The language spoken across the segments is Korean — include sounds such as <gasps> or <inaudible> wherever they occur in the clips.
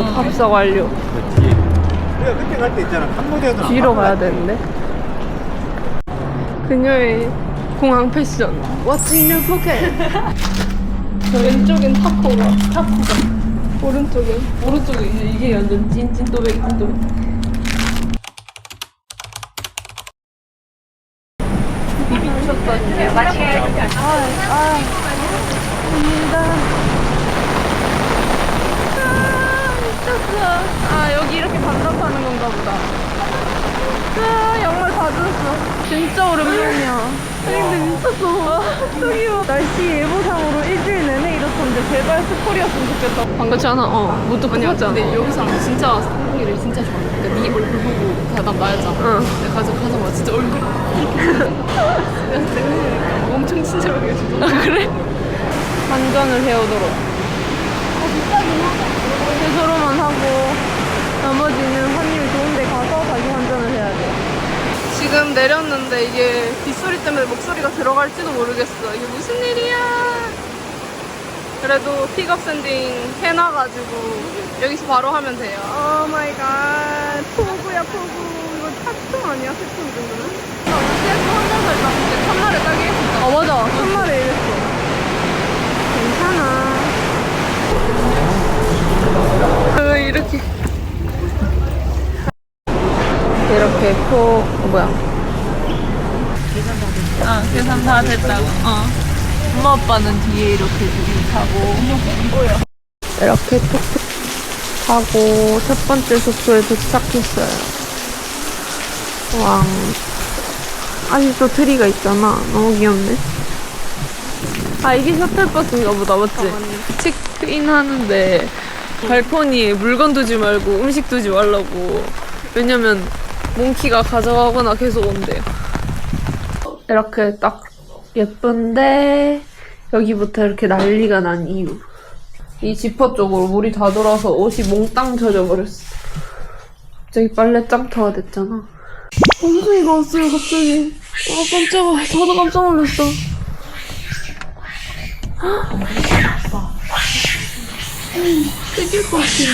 유미도 합석 완료. 뒤에. 우리가 그때 갈 때 있잖아. 캄보디아도 뒤로 가야 되는데. 그녀의 공항 패션. What's in your pocket? 왼쪽엔 타코가. 타코가. 오른쪽엔. 오른쪽에 이게 완전 찐찐 또백 찐또백. 아 여기 이렇게 반납하는 건가 보다. 아 양말 다 젖었어. 진짜 오랜만이야. 근데 미쳤어. 저기요. 날씨 예보상으로 일주일 내내 이렇던데 제발 스콜이었으면 좋겠다. 반갑지 않아? 어. 무드 아니야 똑같잖아. 근데 여기 사람 진짜 한국이를 진짜 좋아해 그러니까 네 얼굴 보고 대답 나였잖아 응. 내가 가서 가자마자 진짜 얼굴 이렇게 <laughs> 내가 엄청 친절하게 해주더라 그래? 환전을 해오도록. 최 소로만 하고 나머지는 환율 좋은데 가서 다시 환전을 해야 돼. 지금 내렸는데 이게 빗소리 때문에 목소리가 들어갈지도 모르겠어. 이게 무슨 일이야? 그래도 픽업 샌딩 해놔가지고 여기서 바로 하면 돼요. 오 마이 갓. 포구야 포구. 이거 탑통 아니야? 세통 정도는? 나 CS 환전서 일단 첫날에 따게 했었다. 어 맞아. 첫날에 이랬어. 그 이렇게 이렇게 포 어, 뭐야? 아, 계산 다 됐다고. 어. 엄마 아빠는 뒤에 이렇게 둘이 타고. 이렇게 툭툭 타고 첫 번째 숙소에 도착했어요. 왕. 아직도 트리가 있잖아. 너무 귀엽네. 아, 이게 셔틀버스인가 보다, 맞지? 체크인 하는데 발코니에 물건 두지 말고 음식 두지 말라고. 왜냐면 몽키가 가져가거나 계속 온대요. 이렇게 딱 예쁜데 여기부터 이렇게 난리가 난 이유. 이 지퍼 쪽으로 물이 다 돌아서 옷이 몽땅 젖어 버렸어. 갑자기 빨래 짱터가 됐잖아. 원숭이가 왔어요, 갑자기. 아, 깜짝아. 저도 깜짝 놀랐어. 생길 것 같은데.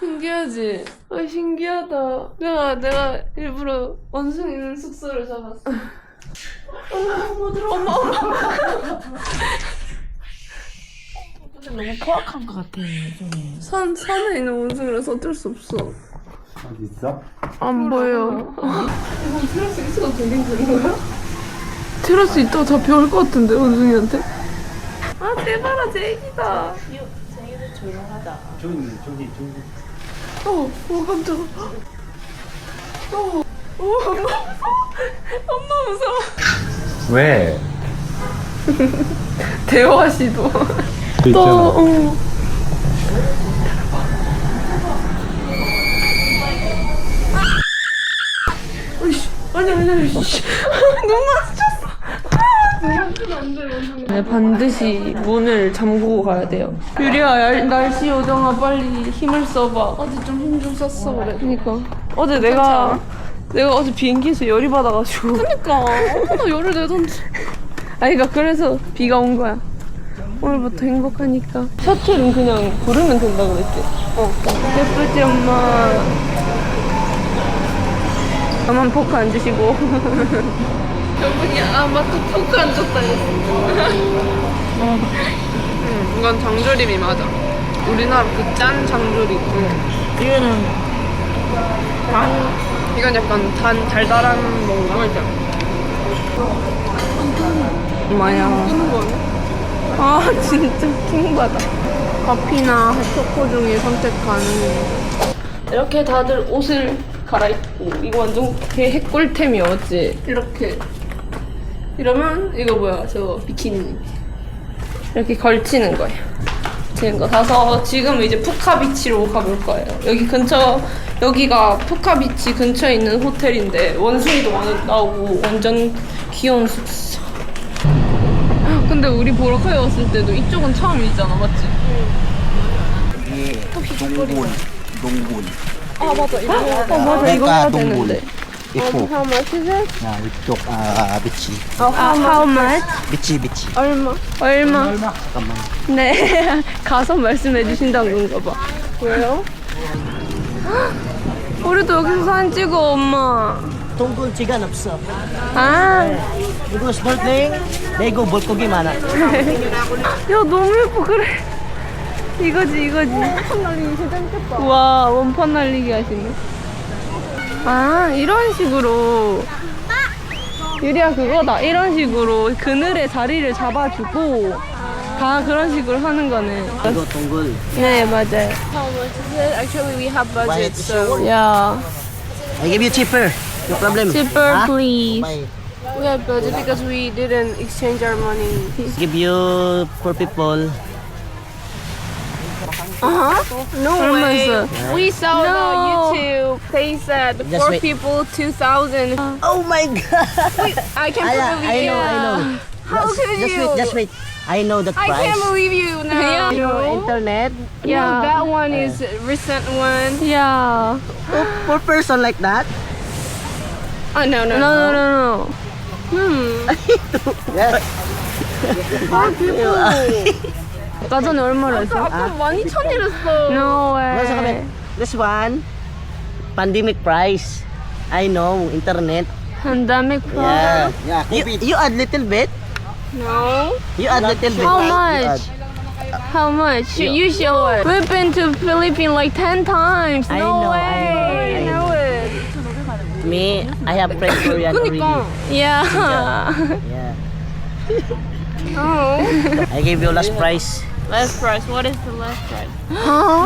<laughs> 신기하지? 아, 신기하다. 내가, 내가 일부러 원숭이 있는 숙소를 잡았어. 엄마, 엄마 들어. 엄마, 엄마. 너무 포악한 것 같아, 좀. 산, 산에 있는 원숭이라서 어쩔 수 없어. 어디 있어? 안 보여. 테라스 있어도 되긴 되는 거야? 테라스 있다가 잡혀올 것 같은데, 원숭이한테? 아, 대박아, 제 애기다. 생일은 조용하다. 저기 저기 저기. 어, 오, 깜짝아. 어, 오, 엄마 무서워. 엄마 무서워. 왜? 대화 시도. 그 또, 어. 아니, 아니, 아니, 마주쳤어. 네, 반드시 문을 잠그고 가야 돼요. 유리야, 날- 날씨 요정아, 빨리 힘을 써봐. 어제 좀 힘 좀 썼어 그래 그니까. 어제 내가, 내가 어제 비행기에서 열이 받아가지고. 그니까 얼마나 열을 내던지 아니, 그니까 그래서 비가 온 거야. 오늘부터 행복하니까. 셔틀은 그냥 부르면 된다 그랬지? 어. 예쁘지, 엄마. 저만 포크 안 주시고. <laughs> 아, 맞다, 포크 안 줬다 했어. 응, 이건 장조림이 맞아. 우리나라 그 짠 장조림. 이거는 이건 약간 단, 달달한 뭔가. 맞아. 엄마야. 아 진짜 킹받아 커피나 핫초코 중에 선택 가능 이렇게 다들 옷을 갈아입고 이거 완전 개 핵꿀템이야 맞지? 이렇게 이러면 이거 뭐야 저 비키니. 이렇게 걸치는 거예요. 지는 거 사서 지금 이제 푸카비치로 가볼 거예요. 여기 근처 여기가 푸카비치 근처에 있는 호텔인데 원숭이도 많이 나오고 완전 귀여운 숙소. 근데 우리 보라카이 왔을 때도 이쪽은 처음이잖아, 맞지? 이게 동군 동군. 아 맞아, 이거 어, 맞아, 이거 해야 되는데. 이쪽. how much is it? 야, 이쪽, 아, 미치. 어, how, how much? 미치, 미치. 얼마? 얼마? 잠깐만. 네. <laughs> 가서 말씀해 주신다는 건가 봐. 왜요? <gasps> 우리도 여기서 사진 찍어, 엄마. tungkol sigan 없어. 아, 이거 스norkeling, 내고 물고기 많아. <laughs> 야, 너무 예뻐, 그래. 이거지, 이거지. 원판 날리기 진짜 재밌겠다. 와, 원판 날리기 하시네. 아, 이런 식으로. 유리야, 그거다. 이런 식으로 그늘에 자리를 잡아주고, 다 그런 식으로 하는 거네. 이거 동굴. 네, 맞아요. How much is it? Actually, we have budget, so 야, I give you cheaper. No problem. cheaper, Ha? please. Bye. we have budget because we didn't exchange our money. Give you for people. Uh huh. No From way. We saw no. the YouTube. They said Just four wait. people, two thousand. Oh my god. <laughs> Wait, I can't I, uh, believe I, you. Know, I know. How just, could just you? Wait, just wait. I know the price. I can't believe you now. Yeah. You know, internet. Yeah. No, that one uh, is recent one. Yeah. Oh, for, for person like that? Oh, no, no, no. No, no, no, no. Hmm. <laughs> yes. Four people. <laughs> 아까 전에 얼마로 했어? 아까 많이 천이랬어. No What's the way. comment? This one, pandemic price. I know, internet. Pandemic Yeah. price. 야, You, you add little bit. No. You add little bit. How You much? How much? You show it. We've been to Philippines like 10 times. I No know, I way. know, know it. add. Me, I have friends Korean already. 그니까. Yeah. <laughs> Yeah. Oh. I gave you last price. Last price. What is the last price? huh?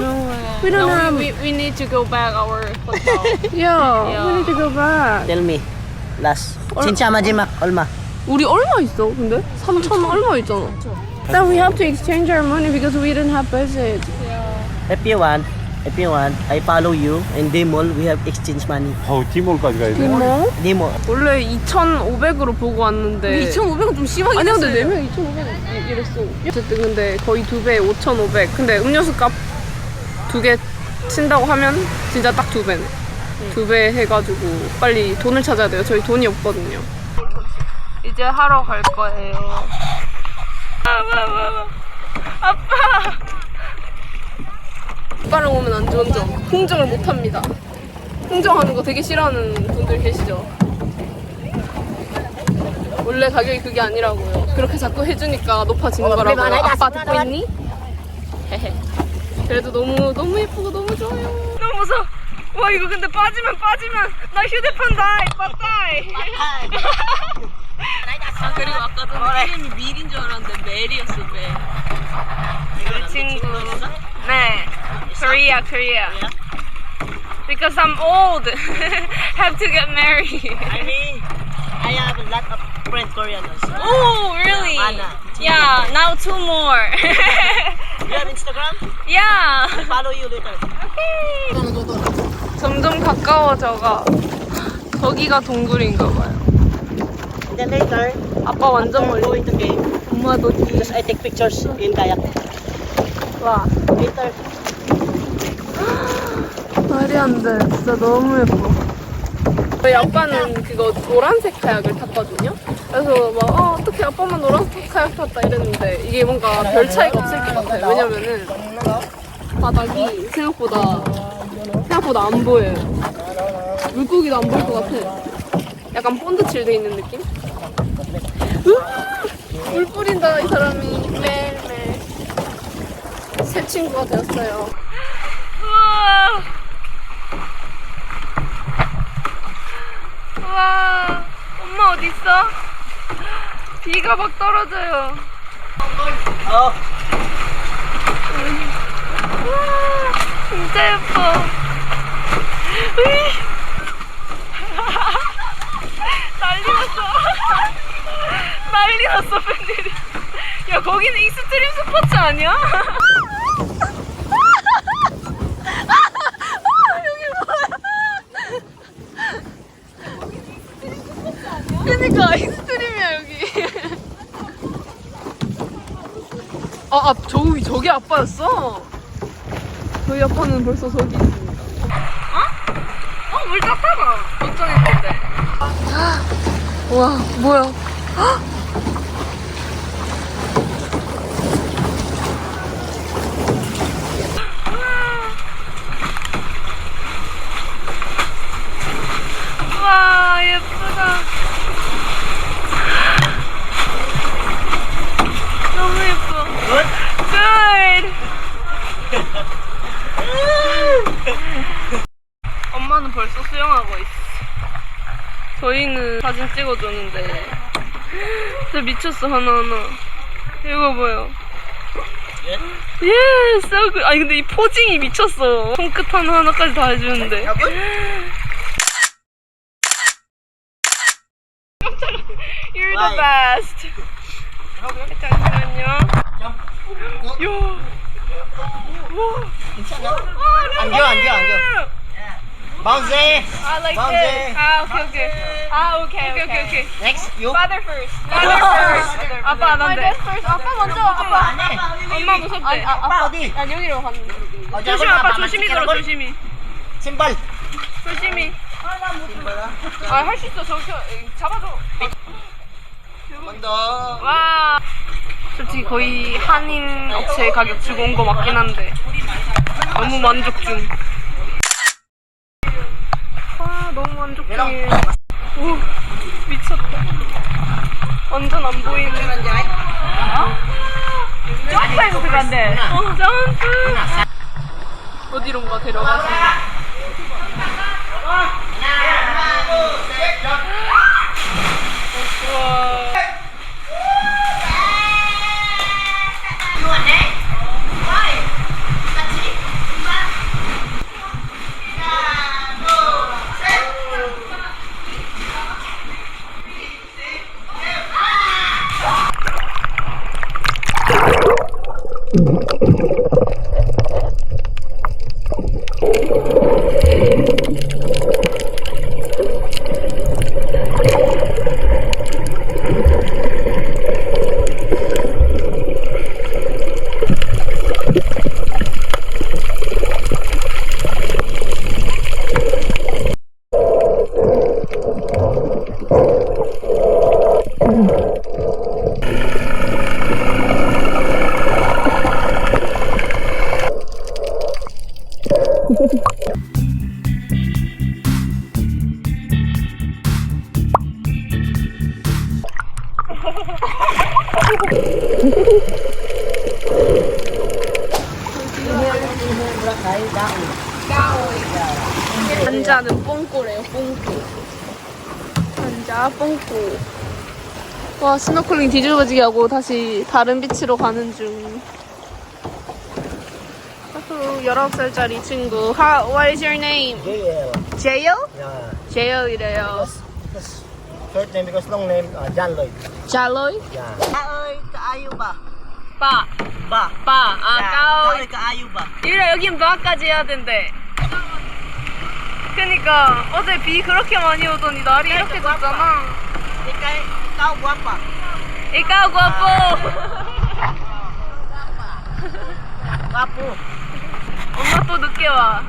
We don't No, have. we, we, we need to go back our hotel. Yeah, Yeah. we need to go back. Tell me. Last. 진짜 마지막 얼마? 우리 얼마 있어? 근데 3천 얼마 있잖아. Then we have to exchange our money because we didn't have budget. If you want, If you want, I follow you in Demol. We have exchange money. 어우, 디몰까지 가야 돼. 뭐? Demol. 원래 2,500으로 보고 왔는데 2,500은 좀 심하긴 아니 근데 했어요. 4명 2,500 이랬어 어쨌든 근데 거의 두 배에 5,500 근데 음료수 값 두 개 친다고 하면 진짜 딱 두 배네 두 배 해가지고 빨리 돈을 찾아야 돼요 저희 돈이 없거든요 이제 하러 갈 거예요 아빠 아빠랑 오면 안 좋은 점 흥정을 못합니다 흥정하는 거 되게 싫어하는 분들 계시죠 원래 가격이 그게 아니라고요. 그렇게 자꾸 해주니까 높아지는 거라고요. 아빠 듣고 있니? 그래도 너무 너무 예쁘고 너무 좋아요. 너무 무서워. 와 이거 근데 빠지면 빠지면 나 휴대폰 다이 빠따이. 아 그리고 아까 전에 이름이 밀인 줄 알았는데 멜이었어 멜. 그 친구. 네. Korea, Korea. Because I'm old, have to get married. I mean, I have a lot of friends Koreans. Oh, really? Anna. Yeah, now two more. You have Instagram? yeah. I follow you later. 점점 가까워져가. 저기가 동굴인가 봐요. And then later, 아빠 완전 멀리. going to game, 엄마도 just I take pictures in kayak. 와, Later, 말이 안 돼. 진짜 너무 예뻐. 저희 아빠는 그거 노란색 카약을 탔거든요. 그래서 막, 어, 어떻게 아빠만 노란색 카약 탔다 이랬는데 이게 뭔가 별 차이가 없을 것 같아요. 왜냐면은 바닥이 생각보다, 생각보다 안 보여요. 물고기도 안 보일 것 같아. 약간 본드칠 돼 있는 느낌? 물 뿌린다, 이 사람이. 매일매일. 새 친구가 되었어요. 우와. 우와. 엄마 어디 있어? 비가 막 떨어져요. oh, 우와. 진짜 예뻐. 으이. <laughs> 난리 났어. <laughs> 난리 났어, 팬들이. 야, 거기는 익스트림 스포츠 아니야? <laughs> 그니까 익스트림이야 여기. <laughs> 아, 아 저기 저기 아빠였어. 저희 아빠는 벌써 저기 있습니다. 어? 어, 물 따뜻하다. 깜짝 놀랐는데. 와, 뭐야. 와, 예쁘다. 너무 예뻐. Good. 엄마는 벌써 수영하고 있어. 저희는 사진 찍어줬는데 진짜 미쳤어 하나하나. 이거 봐요. 예, so good. 아니 근데 이 포징이 미쳤어. 손끝 하나 하나까지 다 해주는데. <laughs> You're the best. 잠시만요. 요. 안겨, 안겨, 안겨. Bounce. I like Bounce. this. Ah, okay, okay. Ah, okay, okay, okay, okay. Next, you. <laughs> Father first. Father first. 아빠 안 한대. first. 아빠 먼저. 아빠. 엄마 무섭대. 아, 아빠 어디? 난 여기로 갔는데. 어, 조심 아빠 조심히 걸어. 조심히. 신발. 조심히. 아 할 수 있어. 저기 잡아줘. 먼저. 와. 솔직히 거의 한인 업체 가격 주고 온 거 맞긴 한데 너무 만족 중. 와 너무 오 미쳤다. 완전 안 보이는. 점프해서 들어간대. 어 점프. 어디론가 데려가시. 와. 와, 스노클링 뒤집어지게 하고 다시 다른 비치로 가는 중. 아후, 19살짜리 친구. How, what is your name? JL. 제일? Yeah. 제일이래요. Short name because long name, uh, John Lloyd. 잘로이? Yeah. Ba ơi, kaayo ba? 빠. Ba. 빠. 아, 까오. kaayo ba? 유라 여긴 바까지 해야 된대. 그니까 어제 비 그렇게 많이 오더니 날이 이렇게 졌잖아. 이 까 과뽀. Guwapo. 엄마 또 늦게 와.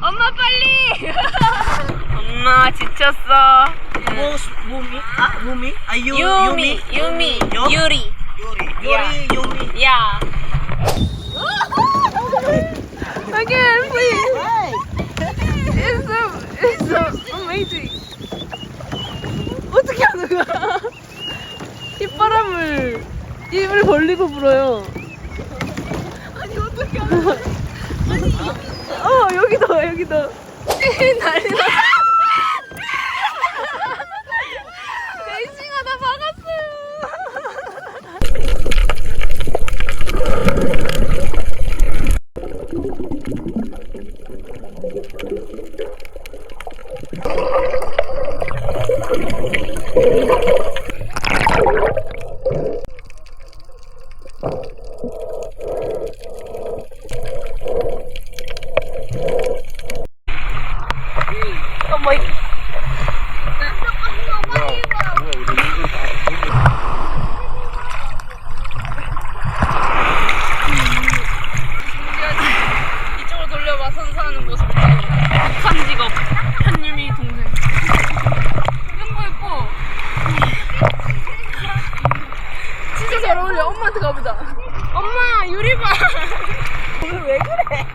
엄마 빨리. 엄마 지쳤어. Who's Bumi? Ah, Bumi? Ah, Yu- 유미, 유미, Yu- 유리. Yuri. Yeah. Yuri, Yumi. 야. Again, please. It's so, it's so amazing. 어떻게 하는 거야? 휘바람을 입을 벌리고 불어요. 아니 어떻게 거야? <laughs> 어 여기다 여기다. <laughs> 난리 났어. 레이싱하다 박았어요. 이쪽으로 돌려봐 선사하는 모습. 북한 직업 한유미 동생. 엄마한테 가보자. 엄마 유리봐. 오늘 왜 그래?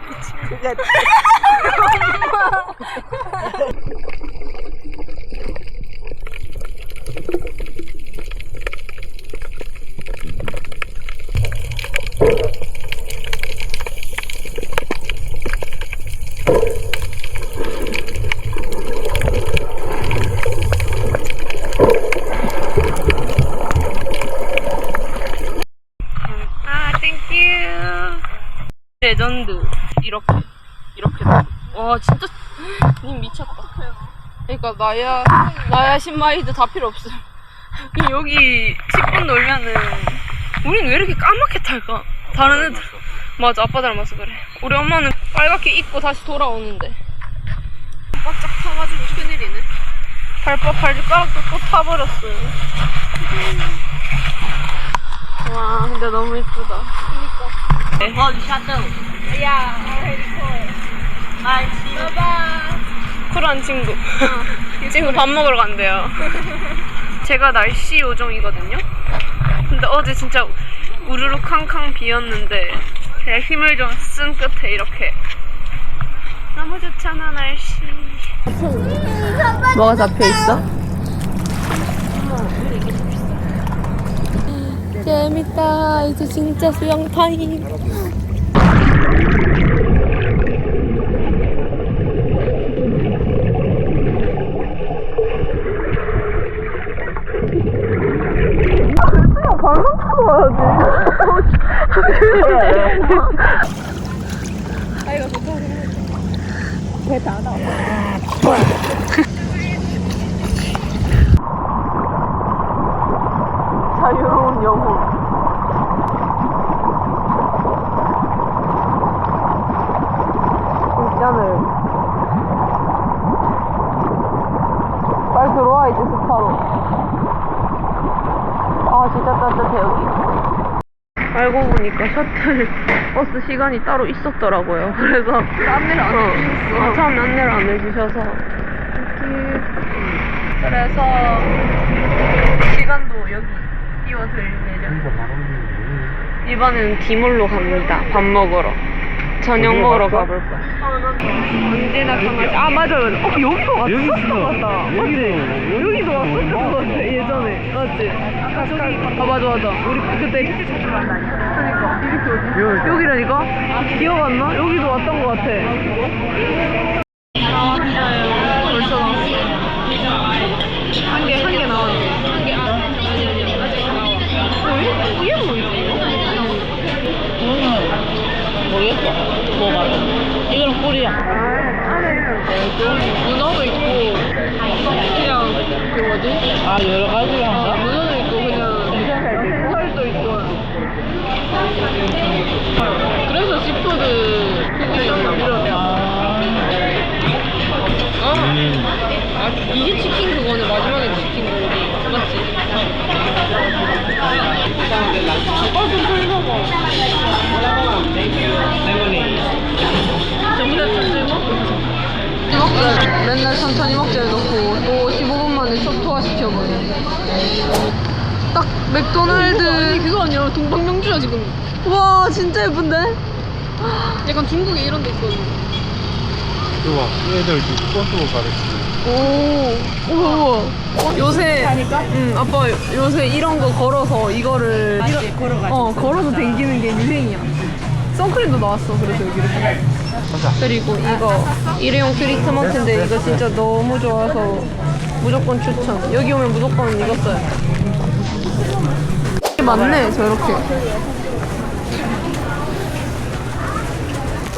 아, 땡큐. 레전드. 이렇게. 이렇게. 와, 진짜. 님 미쳤다. 그러니까, 나야, 나야 신마이드 다 필요. 이 여기 10분 놀면은, 우린 왜 이렇게 까맣게 탈까? 다른 애들. 맞아, 아빠 닮아서 그래. 우리 엄마는 빨갛게 입고 다시 돌아오는데. 바짝 타가지고 큰일이네. 발바, 발가락도 또 타버렸어요. 와, 근데 너무 이쁘다. Hold shuttle. 쿨한 친구. <laughs> 친구 밥 먹으러 간대요. <laughs> 제가 날씨 요정이거든요. 근데 어제 진짜 우르르 캉캉 비었는데 제가 힘을 좀 쓴 끝에 이렇게 너무 좋잖아 날씨. 뭐가 잡혀 있어? 재밌다. 이제 진짜 수영 타임. 자유로운 영혼. 진짜는 빨리 들어와 이제 스파로. 아 진짜 따뜻해 여기. 알고 보니까 셔틀 버스 시간이 따로 있었더라고요. 그래서 안내를 안 해주셨어. 어, 처음 안내를 안 해주셔서. 그래서 시간도 여기 띄워드릴 예정. 이번엔 디몰로 갑니다. 밥 먹으러. 저녁 먹으러 가볼 거야. 언제나 강아지. 아 맞아요. 어 여기도 왔었던 것 같다. 맞지? 여기도 왔었던 것 같아. 예전에. 맞지? 아 맞아 맞아. 우리 그때. 그러니까. 여기라니까? 기억 안 나? 여기도 왔던 것 같아. 나왔어요. 이거는 꿀이야. 문어도 있고, 그냥, 그 뭐지? 아, 여러 가지가 어? 문어도 있고, 그냥, 살도 있고. 그래서 시푸드 특징이었나 봐. 아, 아, 아, 이게 치킨 그거네. 마지막에 치킨 고기. 맞지? 아, 좀 먹자. 맨날 천천히 먹자 해놓고 또 15분 만에 초토화 시켜버리네. 딱 맥도날드. 아니 그거 아니야. 동방명주야 지금. 와 진짜 예쁜데? 약간 중국에 이런 데 있거든. 좋아. 애들 꽃도 가르치고. 오, 우와, 우와. 요새, 응, 아빠 요새 이런 거 걸어서 이거를. 걸어가지고. 어, 걸어서 댕기는 게 유행이야. 선크림도 나왔어, 그래서 여기를. 그리고 이거, 일회용 트리트먼트인데 이거 진짜 너무 좋아서 무조건 추천. 여기 오면 무조건 이거 써요. 이게 맞네, 저렇게.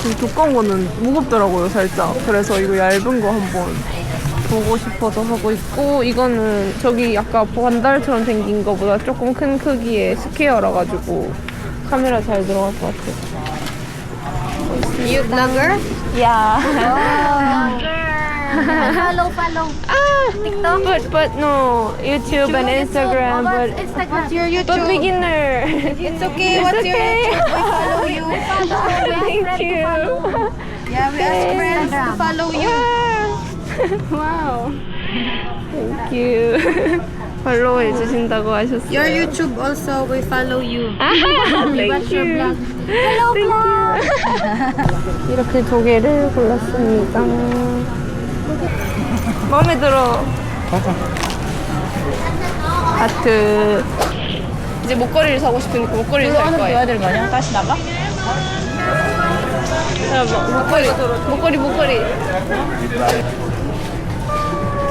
이 두꺼운 거는 무겁더라고요, 살짝. 그래서 이거 얇은 거 한번 보고 싶어서 하고 있고, 이거는 저기 아까 반달처럼 생긴 거보다 조금 큰 크기의 스퀘어라 가지고 카메라 잘 들어갈 것 같아요. You vlogger? Yeah. <laughs> follow, follow. ah, TikTok? but but no, YouTube and Instagram, but Instagram. What's your YouTube? but beginner. It's okay. It's What's your okay. YouTube? We follow <laughs> you. We follow. Thank you. Yeah, we ask friends to follow you. <laughs> wow. Thank you. 팔로우 해주신다고 하셨어요. Your YouTube also we follow you. <laughs> Thank you. <laughs> 이렇게 두 개를 골랐습니다. 마음에 들어. 하트. 이제 목걸이를 사고 싶으니까 목걸이를 살 거예요. 될 거냐? 다시 나가? 잠깐만, 목걸이, 목걸이, 목걸이.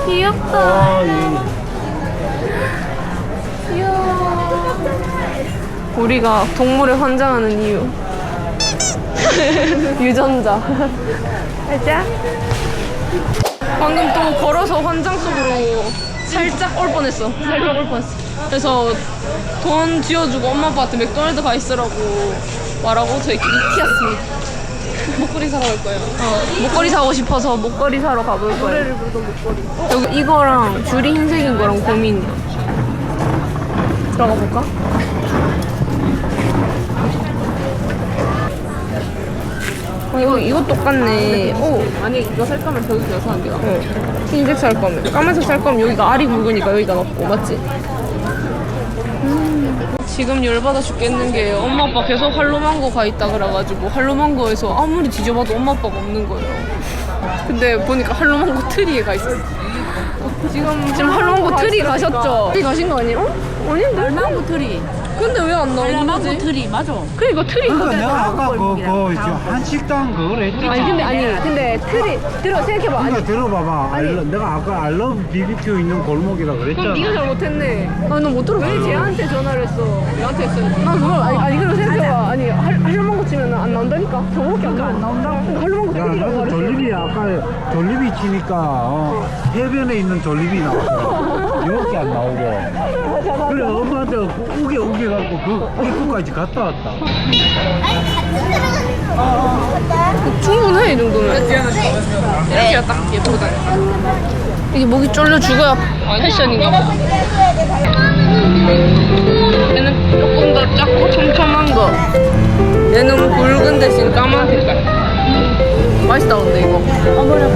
귀엽다. 귀여워. 우리가 동물에 환장하는 이유. <laughs> 유전자. 가자. 방금 또 걸어서 환장 속으로 살짝 올 뻔했어. 살짝 올 뻔했어. 그래서 돈 쥐어주고 엄마 아빠한테 맥도날드 가 있으라고 말하고 저희끼리 튀었습니다. 목걸이 사러 갈 거예요. 어, 목걸이 사고 싶어서 목걸이 사러 가볼 거예요. 노래를 부르던 목걸이. 여기 이거랑 줄이 흰색인 거랑 고민이야. 들어가 볼까? 어, 이거 이거 똑같네. 오, 아니 이거 살 거면 저기 여서 안 돼요. 어. 흰색 살 거면 까만색 살 거면 여기가 알이 굵으니까 여기다 넣고 맞지? 음, 지금 열받아 죽겠는 게 엄마 아빠 계속 할로망고 가 있다 그래가지고 할로망고에서 아무리 뒤져봐도 엄마 아빠가 없는 거예요. 근데 보니까 할로망고 트리에 가 있어. 지금 지금 할로망고 트리 가셨죠? 트리 가신 거 아니에요? 어? 아닌데? 할로망고 트리. 근데 왜 안 나오는 거지? 트리 맞아. 그니까 트리. 그러니까 내가 아까 그, 그, 저 한식당 그걸 했지. 아니 근데 아니 근데 트리 들어 생각해봐. 아니 그러니까 들어봐봐. 알러, 내가 아까 알러브 BBQ 있는 골목이라 그랬잖아. 그럼 네가 잘못했네. 아, 너못 들어. 왜 쟤한테 전화를 했어? 얘한테 했어. 나 그걸, 아니, 아니, 그럼 생각해봐. 아니, 할, 할로망고 치면 안 나온다니까? 저거밖에 안 나온다? 할로망고 야, 트리라고 나도 말했어. 아까 졸립이 치니까 어, 해변에 있는 졸립이 나왔어. 이렇게 안 나오고. 그래 엄마한테 우게 우게 갖고 그 입구까지 갔다 왔다. 충분해, 이 정도면. 이렇게 딱 예쁘다. 이게 목이 쫄려 죽어야 패션인가 봐. 얘는 조금 더 작고 촘촘한 거. 얘는 붉은 대신 까만 색깔. 맛있다 근데 이거. 어머나.